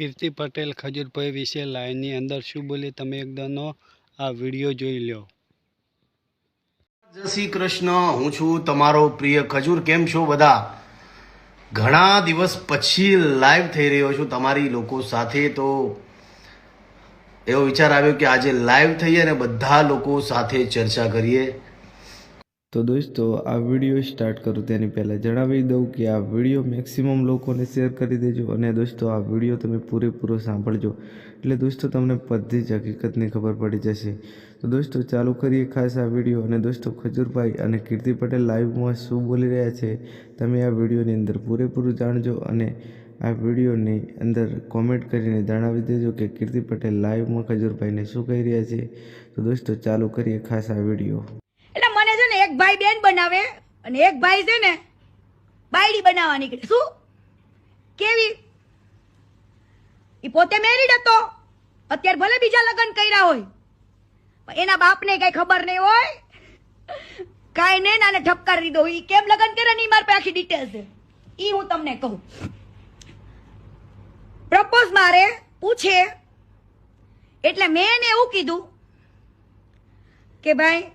કીર્તિ પટેલ ખજૂરભાઈ વિશે લાઈનની અંદર શું બોલી તમે એકદમનો આ વીડિયો જોઈ લો જય શ્રી કૃષ્ણ, હું છું તમારો પ્રિય ખજૂર. કેમ છો બધા? ઘણા દિવસ પછી લાઈવ થઈ રહ્યો છું તમારી લોકો સાથે. તો એવો વિચાર આવ્યો કે આજે લાઈવ થઈએ અને બધા લોકો સાથે ચર્ચા કરીએ. તો દોસ્તો, આ વીડિયો સ્ટાર્ટ કરું તેની પહેલાં જણાવી દઉં કે આ વીડિયો મેક્સિમમ લોકોને શેર કરી દેજો અને દોસ્તો, આ વીડિયો તમે પૂરેપૂરો સાંભળજો. એટલે દોસ્તો, તમને બધી જ હકીકતની ખબર પડી જશે. તો દોસ્તો, ચાલુ કરીએ ખાસ આ વીડિયો અને દોસ્તો, ખજૂરભાઈ અને કીર્તિ પટેલ લાઈવમાં શું બોલી રહ્યા છે, તમે આ વિડીયોની અંદર પૂરેપૂરું જાણજો અને આ વિડીયોની અંદર કોમેન્ટ કરીને જણાવી દેજો કે કીર્તિ પટેલ લાઈવમાં ખજૂરભાઈને શું કહી રહ્યા છે. તો દોસ્તો, ચાલુ કરીએ ખાસ આ વીડિયો. એક ભાઈ બેન બનાવે અને એક ભાઈ છે ને બાયડી બનાવવા નીકળે. શું? કેવી? એ પોતે મેરીડ હતો. અત્યારે ભલે બીજા લગ્ન કર્યા હોય. એના બાપને કઈ ખબર નહીં હોય. કાંઈ નહીં નાને ઠપકાર દીધો. એ કેમ લગ્ન કરે ને મારી પાસે આખી ડિટેલ છે. ઈ હું તમને કહું. પ્રપોઝ મારે, પૂછે. એટલે મેં એને એવું કીધું કે ભાઈ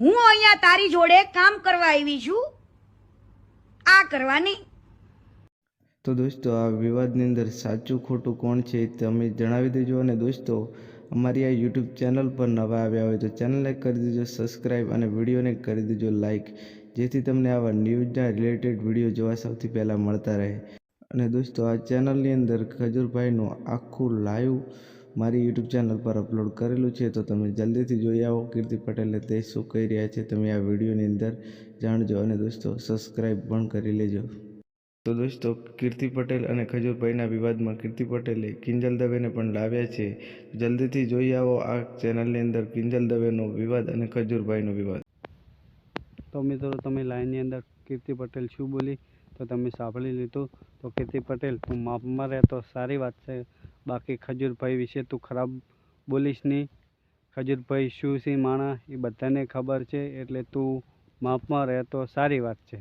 હું અહીંયા તારી જોડે કામ કરવા આવી છું. આ કરવાની તો દોસ્તો, આ વિવાદની અંદર સાચું ખોટું કોણ છે તમે જણાવી દેજો અને દોસ્તો, અમારી આ યુટ્યુબ ચેનલ પર નવા આવ્યા હોય તો ચેનલને કરી દેજો સબસ્ક્રાઈબ અને વિડીયોને કરી દેજો લાઈક જેથી તમને આવા ન્યૂઝના રિલેટેડ વીડિયો જોવા સૌથી પહેલાં મળતા રહે. અને દોસ્તો, આ ચેનલની અંદર ખજૂરભાઈનું આખું લાઈવ મારી યુટ્યુબ ચેનલ પર અપલોડ કરેલું છે, તો તમે જલ્દીથી જોઈ આવો. કીર્તિ પટેલે તે શું કહી રહ્યા છે, તમે આ વિડીયોની અંદર જાણજો અને દોસ્તો સબસ્ક્રાઈબ પણ કરી લેજો. તો દોસ્તો, કીર્તિ પટેલ અને ખજૂરભાઈના વિવાદમાં કીર્તિ પટેલે કિંજલ દવેને પણ લાવ્યા છે. જલ્દીથી જોઈ આવો આ ચેનલની અંદર કિંજલ દવેનો વિવાદ અને ખજૂરભાઈનો વિવાદ. તો મિત્રો, તમે લાઈનની અંદર કીર્તિ પટેલ શું બોલી, તો તમે સાંભળી લીધું. તો કીર્તિ પટેલ તું માપમાં રહે તો સારી વાત છે. બાકી ખજૂરભાઈ વિશે તું ખરાબ બોલીશ નહીં. ખજૂરભાઈ શું છે માણા, એ બધાને ખબર છે, એટલે તું માપમાં રહે તો સારી વાત છે.